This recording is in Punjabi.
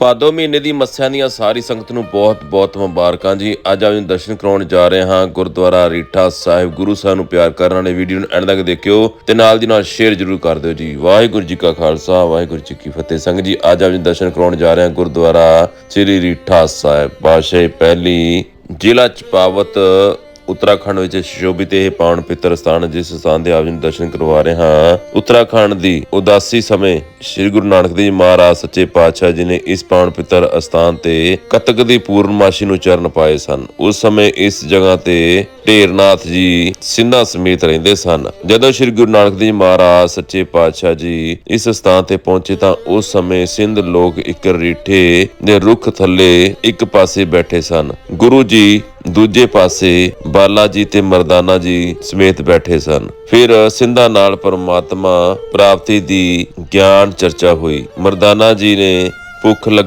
ਭਾਦੋ ਮਹੀਨੇ ਦੀ ਮੱਸਿਆ ਦੀਆਂ ਸਾਰੀ ਸੰਗਤ ਨੂੰ ਬਹੁਤ-ਬਹੁਤ ਮੁਬਾਰਕਾਂ ਜੀ। ਅੱਜ ਆਪ ਜੀ ਨੂੰ ਦਰਸ਼ਨ ਕਰਾਉਣ ਜਾ ਰਹੇ ਹਾਂ ਗੁਰਦੁਆਰਾ ਰੀਠਾ ਸਾਹਿਬ। ਗੁਰੂ ਸਾਹਿਬ ਨੂੰ ਪਿਆਰ ਕਰਨ ਵਾਲੇ ਵੀਡੀਓ ਨੂੰ ਐਂਡ ਤੱਕ ਦੇਖਿਓ ਤੇ ਨਾਲ ਦੀ ਨਾਲ ਸ਼ੇਅਰ ਜ਼ਰੂਰ ਕਰ ਦਿਓ ਜੀ। ਵਾਹਿਗੁਰੂ ਜੀ ਕਾ ਖਾਲਸਾ, ਵਾਹਿਗੁਰੂ ਜੀ ਕੀ ਫਤਿਹ। ਸੰਗਤ ਜੀ, ਅੱਜ ਆਪ ਨੂੰ ਦਰਸ਼ਨ ਕਰਾਉਣ ਜਾ ਰਹੇ ਹਾਂ ਗੁਰਦੁਆਰਾ ਸ੍ਰੀ ਰੀਠਾ ਸਾਹਿਬ ਪਾਸ਼ੇ। ਪਹਿਲੀ ਜ਼ਿਲ੍ਹਾ ਚਪਾਵਤ ਉੱਤਰਾਖੰਡ ਵਿੱਚ ਸ਼ੋਭਿਤ ਇਹ ਪਾਵਨ ਪਿੱਤਰ ਸਥਾਨ ਜਿਸ ਸਥਾਨ ਦੇ ਆਪ ਜੀ ਨੂੰ ਦਰਸ਼ਨ ਕਰਵਾ ਰਹੇ ਹਾਂ। ਉੱਤਰਾਖੰਡ ਦੀ ਉਦਾਸੀ ਸਮੇਂ ਸ੍ਰੀ ਗੁਰੂ ਨਾਨਕ ਦੇਵ ਮਹਾਰਾਜ ਸੱਚੇ ਪਾਤਸ਼ਾਹ ਜੀ ਨੇ ਇਸ ਪਾਵਨ ਪਿੱਤਰ ਅਸਥਾਨ ਤੇ ਕਤਕ ਦੀ ਪੂਰਨਮਾਸ਼ੀ ਨੂੰ ਚਰਨ ਪਾਏ ਸਨ। ਉਸ ਸਮੇਂ ਇਸ ਜਗ੍ਹਾ ਤੇ ਢੇਰਨਾਥ ਜੀ ਸਿੰਘਾਂ ਸਮੇਤ ਰਹਿੰਦੇ ਸਨ। ਜਦੋਂ ਸ੍ਰੀ ਗੁਰੂ ਨਾਨਕ ਦੇਵ ਮਹਾਰਾਜ ਸੱਚੇ ਪਾਤਸ਼ਾਹ ਜੀ ਇਸ ਸਥਾਨ ਤੇ ਪਹੁੰਚੇ ਤਾਂ ਉਸ ਸਮੇਂ ਸਿੰਧ ਲੋਕ ਇੱਕ ਰੀਠੇ ਦੇ ਰੁੱਖ ਥੱਲੇ ਇੱਕ ਪਾਸੇ ਬੈਠੇ ਸਨ। ਗੁਰੂ ਜੀ ਦੂਜੇ ਪਾਸੇ ਬਾਲਾ ਜੀ ਤੇ ਮਰਦਾਨਾ ਜੀ ਸਮੇਤ ਬੈਠੇ ਸਨ। ਫਿਰ ਸਿੰਧਾਂ ਨਾਲ ਪਰਮਾਤਮਾ ਪ੍ਰਾਪਤੀ ਦੀ ਗਿਆਨ ਚਰਚਾ ਹੋਈ। ਮਰਦਾਨਾ ਜੀ ਨੇ ਭੁੱਖ ਲੱਗ